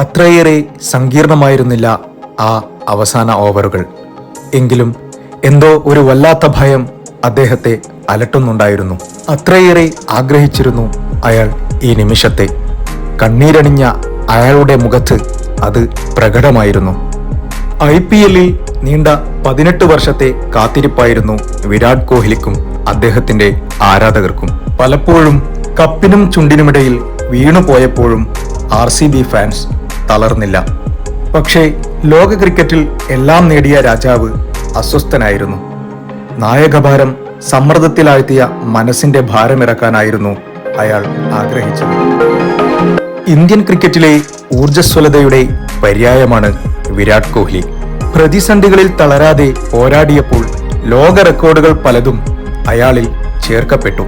അത്രയേറെ സങ്കീർണമായിരുന്നില്ല ആ അവസാന ഓവറുകൾ. എങ്കിലും എന്തോ ഒരു വല്ലാത്ത ഭയം അദ്ദേഹത്തെ അലട്ടുന്നുണ്ടായിരുന്നു. അത്രയേറെ ആഗ്രഹിച്ചിരുന്നു അയാൾ ഈ നിമിഷത്തെ. കണ്ണീരണിഞ്ഞ അയാളുടെ മുഖത്ത് അത് പ്രകടമായിരുന്നു. ഐ പി എല്ലിൽ നീണ്ട പതിനെട്ട് വർഷത്തെ കാത്തിരിപ്പായിരുന്നു വിരാട് കോഹ്ലിക്കും അദ്ദേഹത്തിന്റെ ആരാധകർക്കും. പലപ്പോഴും കപ്പിനും ചുണ്ടിനുമിടയിൽ വീണുപോയപ്പോഴും ആർ സി ബി ഫാൻസ് തളർന്നില്ല. പക്ഷേ ലോക ക്രിക്കറ്റിൽ എല്ലാം നേടിയ രാജാവ് അസ്വസ്ഥനായിരുന്നു. നായകഭാരം സമ്മർദ്ദത്തിലാഴ്ത്തിയ മനസ്സിന്റെ ഭാരമിറക്കാനായിരുന്നു അയാൾ ആഗ്രഹിച്ചത്. ഇന്ത്യൻ ക്രിക്കറ്റിലെ ഊർജസ്വലതയുടെ പര്യായമാണ് വിരാട് കോഹ്ലി. പ്രതിസന്ധികളിൽ തളരാതെ പോരാടിയപ്പോൾ ലോക റെക്കോർഡുകൾ പലതും അയാളിൽ ചേർക്കപ്പെട്ടു.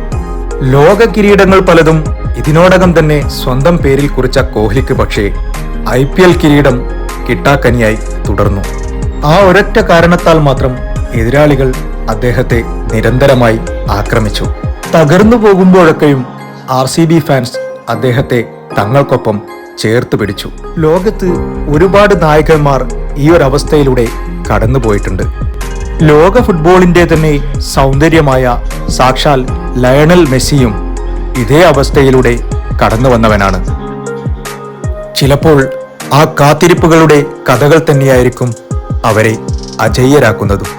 ലോക കിരീടങ്ങൾ പലതും ഇതിനോടകം തന്നെ സ്വന്തം പേരിൽ കുറിച്ച കോഹ്ലിക്ക് പക്ഷേ ഐ പി എൽ കിരീടം കിട്ടാക്കനിയായി തുടർന്നു. ആ ഒരൊറ്റ കാരണത്താൽ മാത്രം എതിരാളികൾ അദ്ദേഹത്തെ നിരന്തരമായി ആക്രമിച്ചു. തകർന്നു പോകുമ്പോഴൊക്കെയും ആർ സി ബി ഫാൻസ് അദ്ദേഹത്തെ തങ്ങൾക്കൊപ്പം ചേർത്ത് പിടിച്ചു. ലോകത്ത് ഒരുപാട് നായകന്മാർ ഈ ഒരു അവസ്ഥയിലൂടെ കടന്നുപോയിട്ടുണ്ട്. ലോക ഫുട്ബോളിന്റെ തന്നെ സൗന്ദര്യമായ സാക്ഷാൽ ലയണൽ മെസ്സിയും ഇതേ അവസ്ഥയിലൂടെ കടന്നു വന്നവനാണ് ചിലപ്പോൾ ആ കാത്തിരിപ്പുകളുടെ കഥകൾ തന്നെയായിരിക്കും അവരെ അജയ്യരാക്കുന്നതും